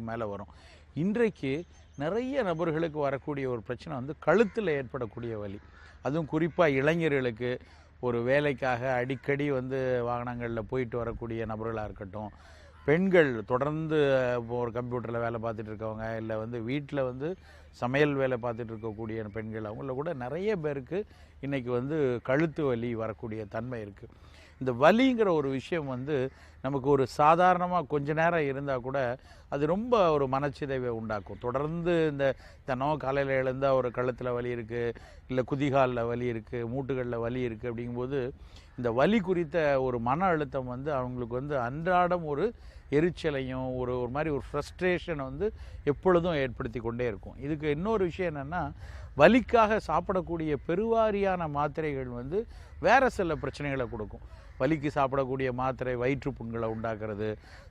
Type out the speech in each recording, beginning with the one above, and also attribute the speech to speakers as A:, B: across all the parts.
A: மேலே வரும். இன்றைக்கு நிறைய நபர்களுக்கு வரக்கூடிய ஒரு பிரச்சனை வந்து கழுத்தில் ஏற்படக்கூடிய வலி. அதுவும் குறிப்பாக இளைஞர்களுக்கு ஒரு வேலைக்காக அடிக்கடி வந்து வாகனங்களில் போயிட்டு வரக்கூடிய நபர்களாக இருக்கட்டும் பெண்கள் தொடர்ந்து இப்போ ஒரு கம்ப்யூட்டரில் வேலை பார்த்துட்டு இருக்கவங்க இல்லை வந்து வீட்டில் வந்து சமையல் வேலை பார்த்துட்டு இருக்கக்கூடிய பெண்கள் அவங்கள கூட நிறைய பேருக்கு இன்றைக்கி வந்து கழுத்து வலி வரக்கூடிய தன்மை இருக்குது இந்த வலிங்கிற ஒரு விஷயம் வந்து நமக்கு ஒரு சாதாரணமாக கொஞ்ச நேரம் இருந்தால் கூட அது ரொம்ப ஒரு மனச்சிதைவை உண்டாக்கும். தொடர்ந்து இந்த தினம் காலையில் எழுந்தால் ஒரு கழுத்தில் வலி இருக்குது இல்லை குதிகாலில் வலி இருக்குது மூட்டுகளில் வலி இருக்குது அப்படிங்கும்போது இந்த வலி குறித்த ஒரு மன அழுத்தம் வந்து அவங்களுக்கு வந்து அன்றாடம் ஒரு எரிச்சலையும் ஒரு ஒரு மாதிரி ஒரு ஃப்ரஸ்ட்ரேஷனை வந்து எப்பொழுதும் ஏற்படுத்தி கொண்டே இருக்கும். இதுக்கு இன்னொரு விஷயம் என்னென்னா வலிக்காக சாப்பிடக்கூடிய பெருவாரியான மாத்திரைகள் வந்து வேறு சில பிரச்சனைகளை கொடுக்கும். வலிக்கு சாப்பிடக்கூடிய மாத்திரை வயிற்று புண்களை உண்டாக்குறது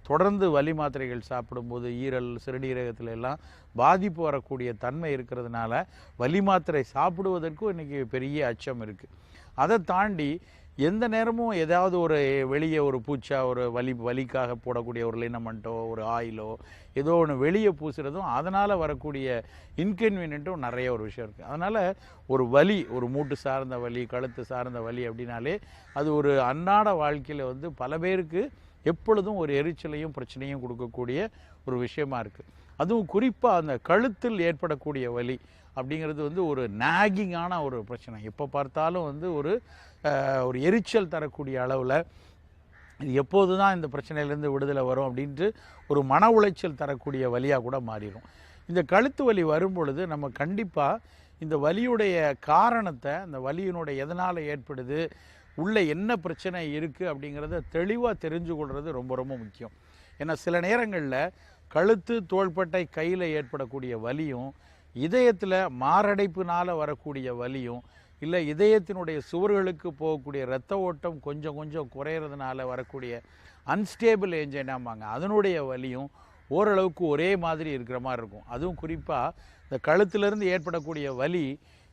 A: தொடர்ந்து வலி மாத்திரைகள் சாப்பிடும்போது ஈரல் சிறுநீரகத்தில் எல்லாம் பாதிப்பு வரக்கூடிய தன்மை இருக்கிறதுனால வலி மாத்திரை சாப்பிடுவதற்கும் இன்றைக்கி பெரிய அச்சம் இருக்குது அதை தாண்டி எந்த நேரமும் ஏதாவது ஒரு வெளியே ஒரு பூச்சா ஒரு வலி வலிக்காக போடக்கூடிய ஒரு லினமெண்ட்டோ ஒரு ஆயிலோ ஏதோ ஒன்று வெளியே பூசுறதும் அதனால் வரக்கூடிய இன்கன்வீனியன்ட்டும் நிறைய ஒரு விஷயம் இருக்குது அதனால் ஒரு வலி ஒரு மூட்டு சார்ந்த வலி கழுத்து சார்ந்த வலி அப்படின்னாலே அது ஒரு அன்றாட வாழ்க்கையில் வந்து பல பேருக்கு எப்பொழுதும் ஒரு எரிச்சலையும் பிரச்சனையும் கொடுக்கக்கூடிய ஒரு விஷயமா இருக்குது அதுவும் குறிப்பாக அந்த கழுத்தில் ஏற்படக்கூடிய வலி அப்படிங்கிறது வந்து ஒரு நாகிங்கான ஒரு பிரச்சனை. எப்போ பார்த்தாலும் வந்து ஒரு ஒரு எரிச்சல் தரக்கூடிய அளவில் இது எப்போது தான் இந்த பிரச்சனையிலேருந்து விடுதலை வரும் அப்படின்ட்டு ஒரு மன உளைச்சல் தரக்கூடிய வலியாக கூட மாறிடும். இந்த கழுத்து வலி வரும் பொழுது நம்ம கண்டிப்பாக இந்த வலியுடைய காரணத்தை அந்த வலியினுடைய எதனால் ஏற்படுது உள்ளே என்ன பிரச்சனை இருக்குது அப்படிங்கிறத தெளிவாக தெரிஞ்சு கொள்வது ரொம்ப ரொம்ப முக்கியம். ஏன்னா சில நேரங்களில் கழுத்து தோள்பட்டை கையில் ஏற்படக்கூடிய வலியும் இதயத்தில் மாரடைப்புனால் வரக்கூடிய வலியும் இல்லை இதயத்தினுடைய சுவர்களுக்கு போகக்கூடிய இரத்த ஓட்டம் கொஞ்சம் கொஞ்சம் குறையிறதுனால வரக்கூடிய அன்ஸ்டேபிள் ஏஞ்சைனாமாங்க அதனுடைய வலியும் ஓரளவுக்கு ஒரே மாதிரி இருக்கிற மாதிரி இருக்கும். அதுவும் குறிப்பாக இந்த கழுத்திலிருந்து ஏற்படக்கூடிய வலி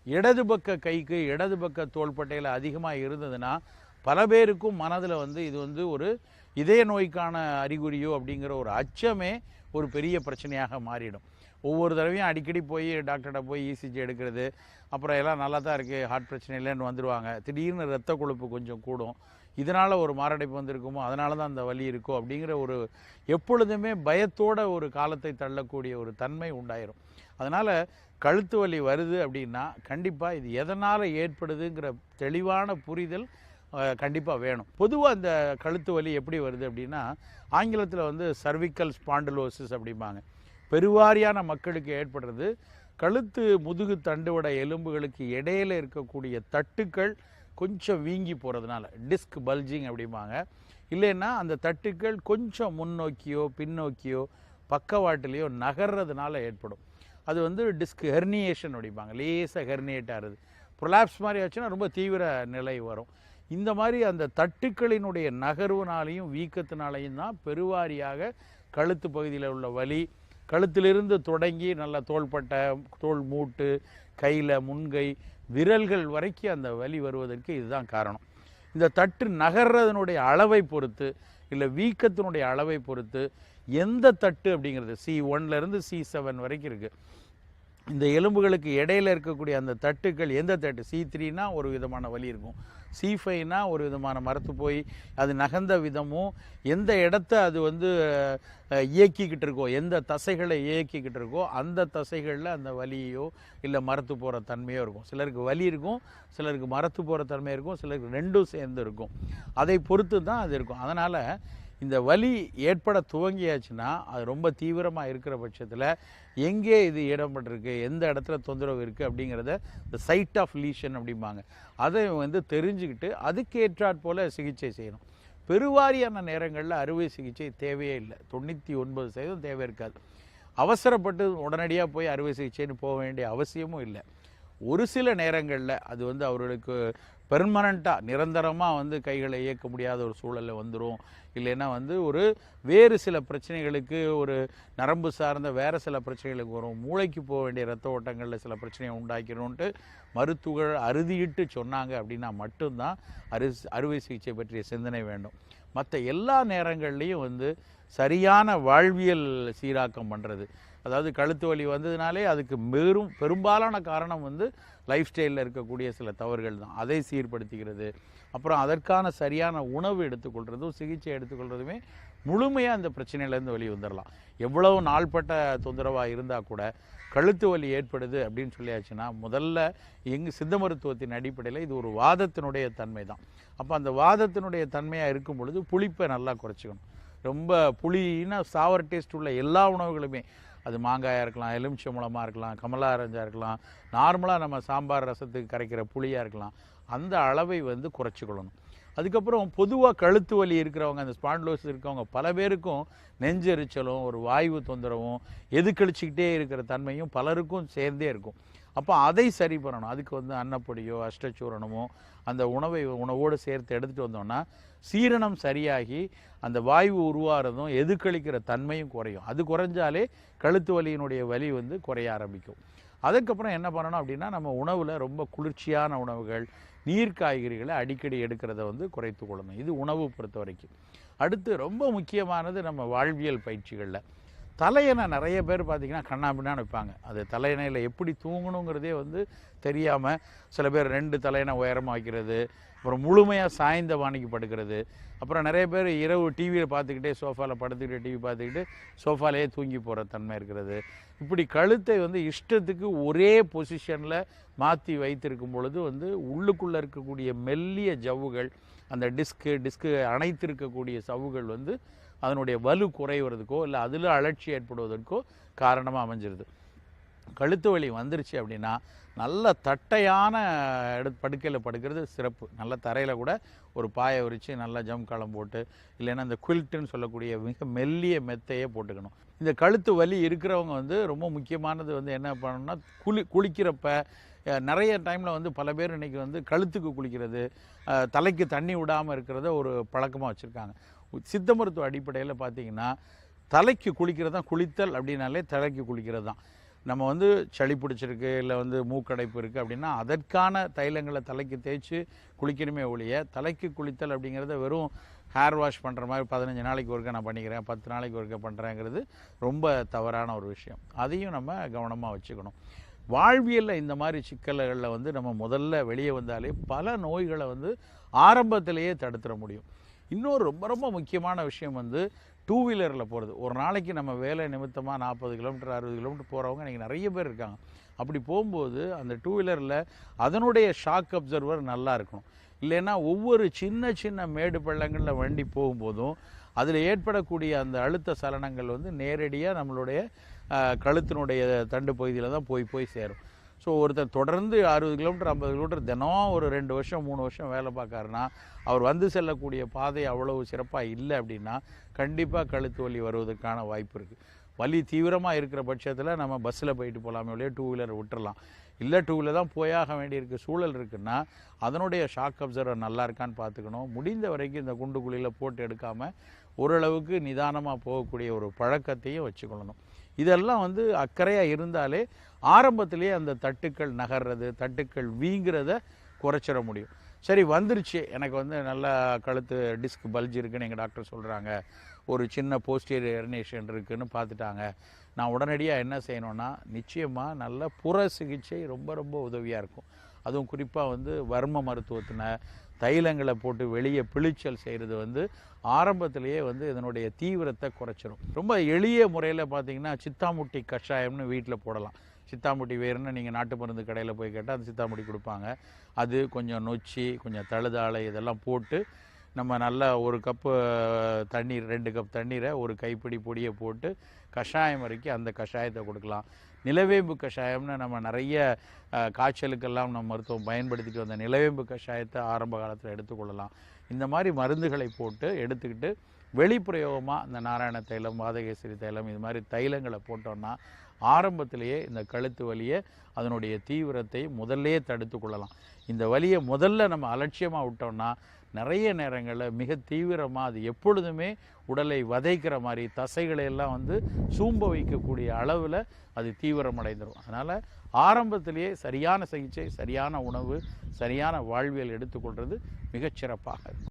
A: இடது பக்க கைக்கு இடது பக்க தோள்பட்டையில் அதிகமாக இருந்ததுன்னா பல பேருக்கும் மனதில் வந்து இது வந்து ஒரு இதய நோய்க்கான அறிகுறியோ அப்படிங்கிற ஒரு அச்சமே ஒரு பெரிய பிரச்சனையாக மாறிடும். ஒவ்வொரு தடவையும் அடிக்கடி போய் டாக்டர்கிட்ட போய் இசிஜி எடுக்கிறது அப்புறம் எல்லாம் நல்லா தான் இருக்குது ஹார்ட் பிரச்சனை இல்லைன்னு வந்துடுவாங்க திடீர்னு ரத்த கொழுப்பு கொஞ்சம் கூடும். இதனால் ஒரு மாரடைப்பு வந்திருக்குமோ அதனால தான் அந்த வலி இருக்கோ அப்படிங்கிற ஒரு எப்பொழுதுமே பயத்தோட ஒரு காலத்தை தள்ளக்கூடிய ஒரு தன்மை உண்டாயிரும். அதனால் கழுத்து வலி வருது அப்படின்னா கண்டிப்பாக இது எதனால் ஏற்படுதுங்கிற தெளிவான புரிதல் கண்டிப்பாக வேணும். பொதுவாக அந்த கழுத்து வலி எப்படி வருது அப்படின்னா ஆங்கிலத்தில் வந்து சர்விக்கல் ஸ்பாண்டலோசிஸ் அப்படிம்பாங்க. பெருவாரியான மக்களுக்கு ஏற்படுறது கழுத்து முதுகு தண்டுவட எலும்புகளுக்கு இடையில இருக்கக்கூடிய தட்டுக்கள் கொஞ்சம் வீங்கி போகிறதுனால டிஸ்க் பல்ஜிங் அப்படிம்பாங்க. இல்லைன்னா அந்த தட்டுக்கள் கொஞ்சம் முன்னோக்கியோ பின்னோக்கியோ பக்கவாட்டிலேயோ நகர்றதுனால ஏற்படும். அது வந்து டிஸ்க் ஹெர்னியேஷன் அப்படிம்பாங்க. லேசாக ஹெர்னியேட் ஆகுது ப்ரொலாப்ஸ் மாதிரி ஆச்சுன்னா ரொம்ப தீவிர நிலை வரும். இந்த மாதிரி அந்த தட்டுக்களினுடைய நகர்வுனாலையும் வீக்கத்தினாலையும் தான் பெருவாரியாக கழுத்து பகுதியில் உள்ள வலி கழுத்திலிருந்து தொடங்கி நல்ல தோள்பட்டை தோள் மூட்டு கையில் முன்கை விரல்கள் வரைக்கும் அந்த வலி வருவதற்கு இதுதான் காரணம். இந்த தட்டு நகர்றதனுடைய அளவை பொறுத்து இல்லை வீக்கத்தினுடைய அளவை பொறுத்து எந்த தட்டு அப்படிங்கிறது சி ஒன்லேருந்து சி செவன் வரைக்கும் இருக்குது இந்த எலும்புகளுக்கு இடையில இருக்கக்கூடிய அந்த தட்டுக்கள் எந்த தட்டு? சி த்ரீனா ஒரு விதமான வலி இருக்கும். சி ஃபைவ்னா ஒரு விதமான மரத்து போய் அது நகர்ந்த விதமும் எந்த இடத்த அது வந்து இயக்கிக்கிட்டு இருக்கோ எந்த தசைகளை இயக்கிக்கிட்டு இருக்கோ அந்த தசைகளில் அந்த வலியோ இல்லை மரத்து போகிற தன்மையோ இருக்கும். சிலருக்கு வலி இருக்கும் சிலருக்கு மரத்து போகிற தன்மை இருக்கும் சிலருக்கு ரெண்டும் சேர்ந்து இருக்கும். அதை பொறுத்து தான் அது இருக்கும். அதனால் இந்த வலி ஏற்பட துவங்கியாச்சுன்னா அது ரொம்ப தீவிரமாக இருக்கிற பட்சத்தில் எங்கே இது இடம்பட்டிருக்கு எந்த இடத்துல தொந்தரவு இருக்குது அப்படிங்கிறத இந்த சைட் ஆஃப் லீஷன் அப்படிம்பாங்க. அதை வந்து தெரிஞ்சுக்கிட்டு அதுக்கேற்றாற் போல் சிகிச்சை செய்யணும். பெருவாரியான நேரங்களில் அறுவை சிகிச்சை தேவையே இல்லை. தொண்ணூற்றி ஒன்பது சதவீதம் தேவை இருக்காது. அவசரப்பட்டு உடனடியாக போய் அறுவை சிகிச்சைன்னு போக வேண்டிய அவசியமும் இல்லை. ஒரு சில நேரங்களில் அது வந்து அவர்களுக்கு பெர்மனண்ட்டாக நிரந்தரமாக வந்து கைகளை இயக்க முடியாத ஒரு சூழலில் வந்துடும் இல்லைன்னா வந்து ஒரு வேறு சில பிரச்சனைகளுக்கு ஒரு நரம்பு சார்ந்த வேறு சில பிரச்சனைகளுக்கு வரும். மூளைக்கு போக வேண்டிய ரத்த ஓட்டங்களில் சில பிரச்சனையை உண்டாக்கணும்ன்ட்டு மருத்துவர்கள் அறுதியிட்டு சொன்னாங்க அப்படின்னா மட்டும்தான் அறு அறுவை சிகிச்சை பற்றிய சிந்தனை வேண்டும். மற்ற எல்லா நேரங்கள்லேயும் வந்து சரியான வாழ்வியல் சீராக்கம் பண்ணுறது அதாவது கழுத்து வலி வந்ததுனாலே அதுக்கு பெரும் பெரும்பாலான காரணம் வந்து லைஃப் ஸ்டைலில் இருக்கக்கூடிய சில தவறுகள் தான். அதை சீர்படுத்திக்கிறது. அப்புறம் அதற்கான சரியான உணவு எடுத்துக்கொள்கிறதும் சிகிச்சை எடுத்துக்கொள்கிறதுமே முழுமையாக அந்த பிரச்சனையிலேருந்து வெளியே வந்துடலாம் எவ்வளவு நாள்பட்ட தொந்தரவாக இருந்தால் கூட கழுத்து வலி ஏற்படுது அப்படின்னு சொல்லியாச்சுன்னா முதல்ல எங்கள் சித்த மருத்துவத்தின் அடிப்படையில் இது ஒரு வாதத்தினுடைய தன்மை தான். அப்போ அந்த வாதத்தினுடைய தன்மையாக இருக்கும் பொழுது புளிப்பை நல்லா குறைச்சிக்கணும். ரொம்ப புளின்னா சாவர் டேஸ்ட் உள்ள எல்லா உணவுகளுமே அது மாங்காயாக இருக்கலாம் எலுமிச்சை மூலமாக இருக்கலாம் கமலா ஆரஞ்சாக இருக்கலாம் நார்மலாக நம்ம சாம்பார் ரசத்துக்கு கரைக்கிற புளியாக இருக்கலாம். அந்த அளவை வந்து குறைச்சிக்கொள்ளணும். அதுக்கப்புறம் பொதுவாக கழுத்து வலி இருக்கிறவங்க அந்த ஸ்பாண்ட்லோஸ் இருக்கிறவங்க பல பேருக்கும் நெஞ்செரிச்சலும் ஒரு வாய்வு தொந்தரவும் எது கழிச்சிக்கிட்டே இருக்கிற தன்மையும் பலருக்கும் சேர்ந்தே இருக்கும். அப்போ அதை சரி பண்ணணும். அதுக்கு வந்து அன்னப்பொடியோ அஷ்டச்சூரணமோ அந்த உணவை உணவோடு சேர்த்து எடுத்துகிட்டு வந்தோம்னா சீரணம் சரியாகி அந்த வாய்வு உருவாகிறதும் எதுக்களிக்கிற தன்மையும் குறையும். அது குறைஞ்சாலே கழுத்து வலியினுடைய வலி வந்து குறைய ஆரம்பிக்கும். அதுக்கப்புறம் என்ன பண்ணணும் அப்படின்னா நம்ம உணவில் ரொம்ப குளிர்ச்சியான உணவுகள் நீர் காய்கறிகளை அடிக்கடி எடுக்கிறத வந்து குறைத்து கொள்ளணும். இது உணவு பொறுத்த வரைக்கும் அடுத்து ரொம்ப முக்கியமானது நம்ம வாழ்வியல் பயிற்சிகளில். தலையணை நிறைய பேர் பார்த்திங்கன்னா கண்ணாபின்னான்னு வைப்பாங்க. அது தலையணையில் எப்படி தூங்கணுங்கிறதே வந்து தெரியாமல் சில பேர் ரெண்டு தலையணை உயரமாக வைக்கிறது அப்புறம் முழுமையாக சாய்ந்த வாணிக்கு படுக்கிறது அப்புறம் நிறைய பேர் இரவு டிவியில் பார்த்துக்கிட்டே சோஃபாவில் படுத்துக்கிட்டே டிவி பார்த்துக்கிட்டு சோஃபாலேயே தூங்கி போகிற தன்மை இருக்கிறது. இப்படி கழுத்தை வந்து இஷ்டத்துக்கு ஒரே பொசிஷனில் மாற்றி வைத்திருக்கும் பொழுது வந்து உள்ளுக்குள்ளே இருக்கக்கூடிய மெல்லிய ஜவ்வுகள் அந்த டிஸ்க்கு டிஸ்க்கு அணைத்திருக்கக்கூடிய சவ்வுகள் வந்து அதனுடைய வலு குறைவதற்கோ இல்லை அதில் அலட்சி ஏற்படுவதற்கோ காரணமாக அமைஞ்சிருது. கழுத்து வலி வந்துருச்சு அப்படின்னா நல்ல தட்டையான எடு படுக்கையில் படுக்கிறது சிறப்பு. நல்ல தரையில் கூட ஒரு பாயை விரித்து நல்லா ஜம்காலம் போட்டு இல்லைன்னா இந்த குவில்ட்டுன்னு சொல்லக்கூடிய மிக மெல்லிய மெத்தையே போட்டுக்கணும். இந்த கழுத்து வலி இருக்கிறவங்க வந்து ரொம்ப முக்கியமானது வந்து என்ன பண்ணணும்னா குளி குளிக்கிறப்ப நிறைய டைமில் வந்து பல பேர் இன்றைக்கி வந்து கழுத்துக்கு குளிக்கிறது தலைக்கு தண்ணி விடாமல் இருக்கிறத ஒரு பழக்கமாக வச்சுருக்காங்க. சித்த மருத்துவ அடிப்படையில் பார்த்தீங்கன்னா தலைக்கு குளிக்கிறது தான் குளித்தல் அப்படின்னாலே தலைக்கு குளிக்கிறது தான் நம்ம வந்து சளி பிடிச்சிருக்கு இல்லை வந்து மூக்கடைப்பு இருக்குது அப்படின்னா அதற்கான தைலங்களை தலைக்கு தேய்ச்சி குளிக்கணுமே ஒழிய தலைக்கு குளித்தல் அப்படிங்கிறத வெறும் ஹேர் வாஷ் பண்ணுற மாதிரி பதினஞ்சு நாளைக்கு ஒருக்க நான் பண்ணிக்கிறேன் பத்து நாளைக்கு ஒருக்க பண்ணுறேங்கிறது ரொம்ப தவறான ஒரு விஷயம். அதையும் நம்ம கவனமாக வச்சுக்கணும். வாழ்வியலில் இந்த மாதிரி சிக்கல்களில் வந்து நம்ம முதல்ல வெளியே வந்தாலே பல நோய்களை வந்து ஆரம்பத்திலேயே தடுத்துட முடியும். இன்னொரு ரொம்ப ரொம்ப முக்கியமான விஷயம் வந்து டூ வீலரில் போகிறது ஒரு நாளைக்கு நம்ம வேலை நிமித்தமாக நாற்பது கிலோமீட்டர் அறுபது கிலோமீட்டர் போகிறவங்க இன்றைக்கி நிறைய பேர் இருக்காங்க. அப்படி போகும்போது அந்த டூ வீலரில் அதனுடைய ஷாக் அப்சர்வர் நல்லா இருக்கணும். இல்லைன்னா ஒவ்வொரு சின்ன சின்ன மேடு பள்ளங்களில் வண்டி போகும்போதும் அதில் ஏற்படக்கூடிய அந்த அழுத்த சலனங்கள் வந்து நேரடியாக நம்மளுடைய கழுத்தினுடைய தண்டு பகுதியில் தான் போய் போய் சேரும். ஸோ ஒருத்தர் தொடர்ந்து அறுபது கிலோமீட்டர் ஐம்பது கிலோமீட்டர் தினம் ஒரு ரெண்டு வருஷம் மூணு வருஷம் வேலை பார்க்காருன்னா அவர் வந்து செல்லக்கூடிய பாதை அவ்வளவு சிறப்பாக இல்லை அப்படின்னா கண்டிப்பாக கழுத்து வலி வருவதற்கான வாய்ப்பு இருக்குது வலி தீவிரமாக இருக்கிற பட்சத்தில் நம்ம பஸ்ஸில் போயிட்டு போகலாமே ஒழிய டூ வீலர் விட்டுறலாம். இல்லை டூ வீலர் தான் போயாக வேண்டியிருக்க சூழல் இருக்குன்னா அதனுடைய ஷாக் அப்சர்வர் நல்லா இருக்கான்னு பார்த்துக்கணும். முடிந்த வரைக்கும் இந்த குண்டு குழியில் போட்டு எடுக்காமல் ஓரளவுக்கு நிதானமாக போகக்கூடிய ஒரு பழக்கத்தையும் வச்சுக்கொள்ளணும். இதெல்லாம் வந்து அக்கறையாக இருந்தாலே ஆரம்பத்திலேயே அந்த தட்டுக்கள் நகர்றது தட்டுக்கள் வீங்கிறத குறைச்சிட முடியும். சரி வந்துருச்சு. எனக்கு வந்து நல்லா கழுத்து டிஸ்க் பல்ஜ் இருக்குன்னு எங்கள் டாக்டர் சொல்கிறாங்க ஒரு சின்ன போஸ்டியர் எரினேஷன் இருக்குதுன்னு பார்த்துட்டாங்க. நான் உடனடியாக என்ன செய்யணும்னா நிச்சயமாக நல்ல புற சிகிச்சை ரொம்ப ரொம்ப உதவியாக இருக்கும். அதுவும் குறிப்பாக வந்து வர்ம மருத்துவத்தின தைலங்களை போட்டு வெளியே பிழிச்சல் செய்கிறது வந்து ஆரம்பத்திலேயே வந்து இதனுடைய தீவிரத்தை குறைச்சிரும். ரொம்ப எளிய முறையில் பார்த்தீங்கன்னா சித்தாமுட்டி கஷாயம்னு வீட்டில் போடலாம். சித்தாம்பட்டி வேர்னு நீங்கள் நாட்டு மருந்து கடையில் போய் கேட்டால் அந்த சித்தாம்பட்டி கொடுப்பாங்க. அது கொஞ்சம் நொச்சி கொஞ்சம் தழுதாழை இதெல்லாம் போட்டு நம்ம நல்லா ஒரு கப்பு தண்ணீர் ரெண்டு கப் தண்ணீரை ஒரு கைப்பிடி பொடியை போட்டு கஷாயம் வரைக்கும் அந்த கஷாயத்தை கொடுக்கலாம். நிலவேம்பு கஷாயம்னு நம்ம நிறைய காய்ச்சலுக்கெல்லாம் நம்ம மருத்துவம் பயன்படுத்திட்டு வந்த நிலவேம்பு கஷாயத்தை ஆரம்ப காலத்தில் எடுத்துக்கொள்ளலாம். இந்த மாதிரி மருந்துகளை போட்டு எடுத்துக்கிட்டு வெளிப்பிரயோகமாக இந்த நாராயண தைலம் வாதகேசரி தைலம் இது மாதிரி தைலங்களை போட்டோன்னா ஆரம்பத்திலேயே இந்த கழுத்து வலியை அதனுடைய தீவிரத்தை முதல்லே தடுத்து கொள்ளலாம். இந்த வலியை முதல்ல நம்ம அலட்சியமாக விட்டோம்னா நிறைய நேரங்களில் மிக தீவிரமாக அது எப்பொழுதுமே உடலை வதைக்கிற மாதிரி தசைகளை எல்லாம் வந்து சூம்ப வைக்கக்கூடிய அளவில் அது தீவிரமடைந்துடும் அதனால் ஆரம்பத்திலேயே சரியான சிகிச்சை சரியான உணவு சரியான வாழ்வியல் எடுத்துக்கொள்வது மிகச்சிறப்பாக இருக்கும்.